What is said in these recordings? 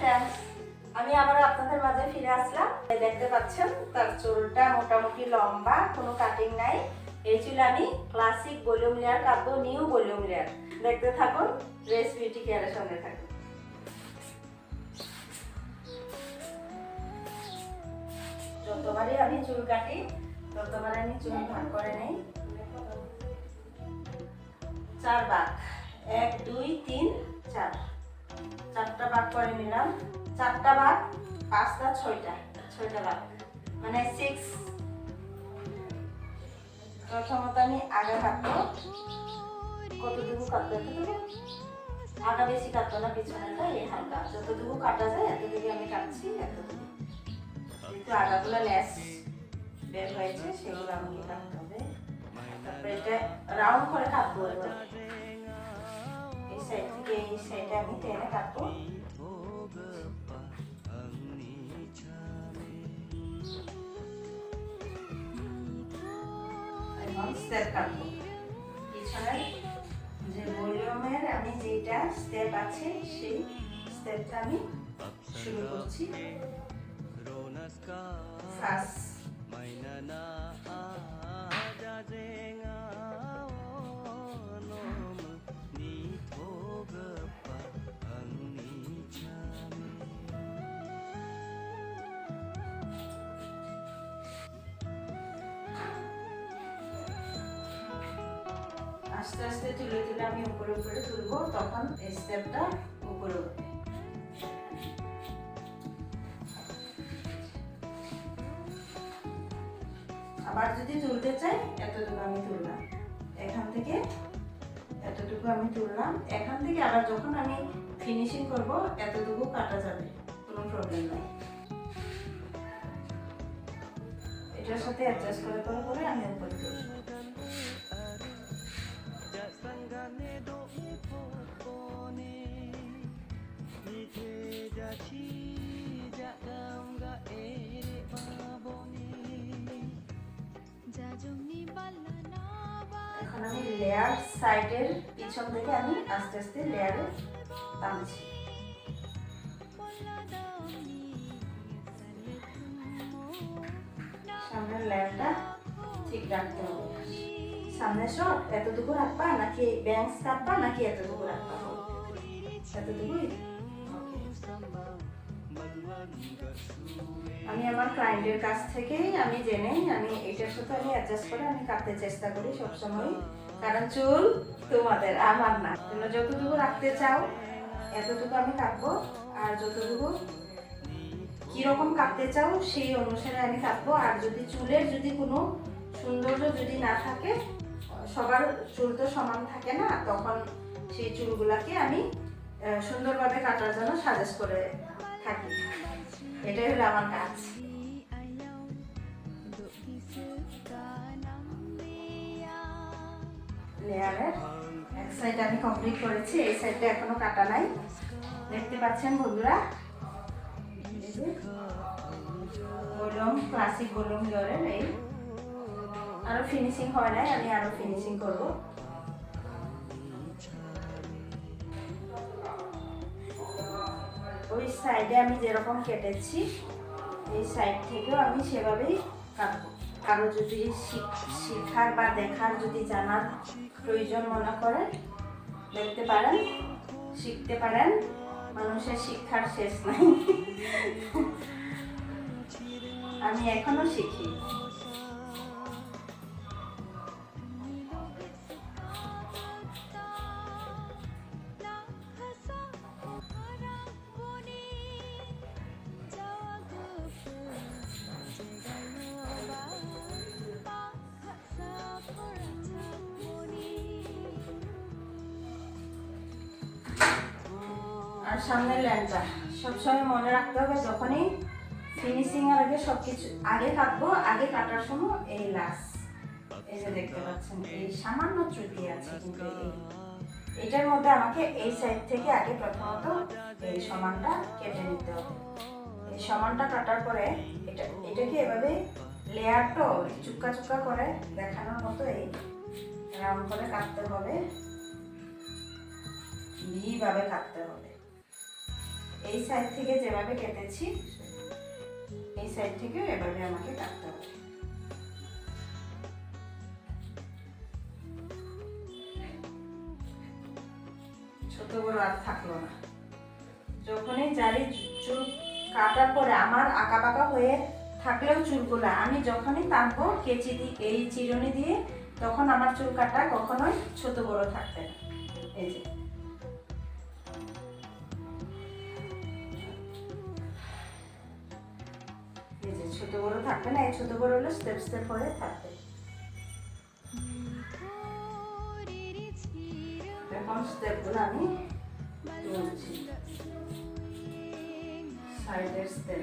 Friends আমি আবার আপনাদের মাঝে ফিরে আসলাম। দেখতে পাচ্ছেন, তার চুলটা মোটামুটি লম্বা, কোনো কাটিং নাই। এই চুল আমি ক্লাসিক ভলিউম লেয়ার কাটবো নিউ ভলিউম লেয়ার দেখতে থাকুন রেস বিউটি কেয়ারের সঙ্গে থাকুন। যতবারই আমি চুল কাটি ততবার আমি চুল ভাগ করে নেই। চার ভাগ। এক, দুই, তিন, চার। চারটা ভাগ করে নিলাম। চারটা ভাগ, পাঁচটা, ছয়টা। ছয়টা ভাগ। মানে সিক্স প্রথমত আমি আগে কাটবো। কতটুকু কাটবো এতটুকু আগা বেশি কাটবো না পিছনেটা এই হালকা। যতটুকু কাটা যায় এতটুকু আমি কাটছি এতটুকু যেহেতু আগাগুলো লেস বের হয়েছে, সেগুলো আমাকে কাটতে হবে তারপরে এটা রাউন্ড করে কাটবো এবার। এই সাইড থেকে এই সাইডে আমি টেনে এখন স্টেপ কাটবো পিছনের যে ভলিউমের আমি যেটা স্টেপ আছে সেই স্টেপটা আমি শুরু করছি আস্তে আস্তে তুলে তুলে আমি উপরে উপরে তুলবো, তখন স্টেপটা উপরে উঠবে। আবার যদি তুলতে চাই, এতটুকু আমি তুললাম। এখান থেকে এতটুকু আমি তুললাম। এখান থেকে আবার যখন আমি ফিনিশিং করব, এতটুকু কাটা যাবে, কোনো প্রবলেম নাই। এটার সাথে অ্যাডজাস্ট করে করে আমি উপরে তুলবো এখন আমি লেয়ার সাইডের পিছন থেকে আমি আস্তে আস্তে লেয়ারে টানছি। সামনের লেয়ারটা ঠিক রাখতে হবে। সামনে শর্ট এতটুকু রাখবা নাকি ব্যাংস কাটবা নাকি এতটুকু রাখবা? এতটুকুই? আমি আমার ক্লায়েন্টের কাছ থেকেই আমি জেনে আমি এটার সাথে আমি অ্যাডজাস্ট করে আমি কাটতে চেষ্টা করি সবসময় কারণ চুল তোমাদের, আমার না। তোমরা যতটুকু রাখতে চাও, এতটুকু আমি কাটবো। আর যতটুকু কীরকম কাটতে চাও, সেই অনুসারে আমি কাটবো। আর যদি চুলের যদি কোনো সৌন্দর্য যদি না থাকে সবার চুল তো সমান থাকে না, তখন সেই চুলগুলাকে আমি সুন্দরভাবে কাটার জন্য সাজেস্ট করে থাকি। এটাই হলো আমার কাজ। লেয়ারের এক সাইড আমি কমপ্লিট করেছি, এই সাইডটা এখনও কাটা নাই। দেখতে পাচ্ছেন বন্ধুরা? বলুম ক্লাসিক বলুম লেয়ারের এই আরও ফিনিশিং হয় নাই, আমি আরও ফিনিশিং করব। ওই সাইডে আমি যেরকম কেটেছি, এই সাইড থেকেও আমি সেভাবেই কাটবো কারও যদি শিখ- শেখার বা দেখার যদি জানার প্রয়োজন মনে করেন দেখতে পারেন, শিখতে পারেন, মানুষের শিক্ষার শেষ নাই। আমি এখনও শিখি। সামনের ল্যান্ডটা সবসময় মনে রাখতে হবে যখনই ফিনিশিং এর আগে সবকিছু আগে কাটবো, আগে কাটার সময় এই লাস এই যে দেখতে পাচ্ছেন, এই সামান্য ত্রুটি আছে কিন্তু এটার মধ্যে আমাকে এই সাইড থেকে আগে প্রথমত এই সমানটা কেটে নিতে হবে। এই সমানটা কাটার পরে এটা, এটাকে এভাবে লেয়ারটা চুক্কা চুক্কা করে দেখানোর মতো এই রাউন্ড করে কাটতে হবে। এইভাবে কাটতে হবে। এই সাইড থেকে যেভাবে কেটেছি, এই সাইড থেকে এভাবে আমাকে কাটতে হবে। ছোট বড় আর থাকল না। যখনই জারি চুল কাটার পরে আমার আঁকা বাঁকা হয়ে থাকলেও চুলগুলা, আমি যখনই টানবো, কেচি দিয়ে এই চিরুনি দিয়ে, তখন আমার চুল কাটা কখনোই ছোট বড় থাকবে না। এই যে। এই যে ছোট বড় থাকবে না এই ছোট বড় হলো স্টেপ স্টেপ হয়ে থাকবে। এখন আমি সাইডের স্টেপ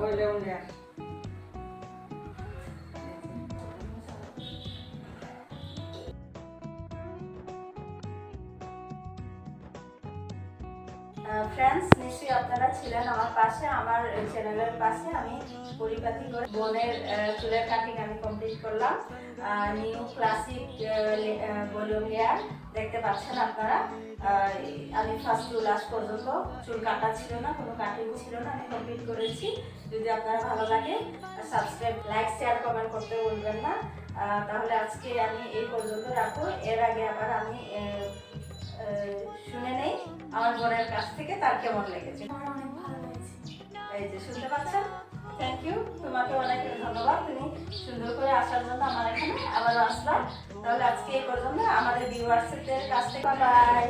বললেও না ফ্রেন্ডস নিশ্চয়ই আপনারা ছিলেন আমার পাশে, আমার চ্যানেলের পাশে। আমি পরিপাটি করে বোনের চুলের কাটিং আমি কমপ্লিট করলাম। নিউ ক্লাসিক ভলিউম হেয়ার দেখতে পাচ্ছেন আপনারা। আমি ফার্স্ট টু লাস্ট পর্যন্ত চুল কাটা ছিল না, কোনো কাটিং ছিল না, আমি কমপ্লিট করেছি। যদি আপনারা ভালো লাগে সাবস্ক্রাইব লাইক শেয়ার কমেন্ট করতে বলবেন না। তাহলে আজকে আমি এই পর্যন্ত রাখব। এর আগে আবার আমি শুনে নেই। আমার বোনের কাছ থেকে তার কেমন লেগেছে? এই যে শুনতে পাচ্ছেন? থ্যাংক ইউ তোমাকে অনেক ধন্যবাদ। তুমি সুন্দর করে আসার জন্য আমার এখানে। আবারও আসলাম। তাহলে আজকে এই পর্যন্ত আমাদের ভিউয়ার্সদের কাছ থেকে। বাই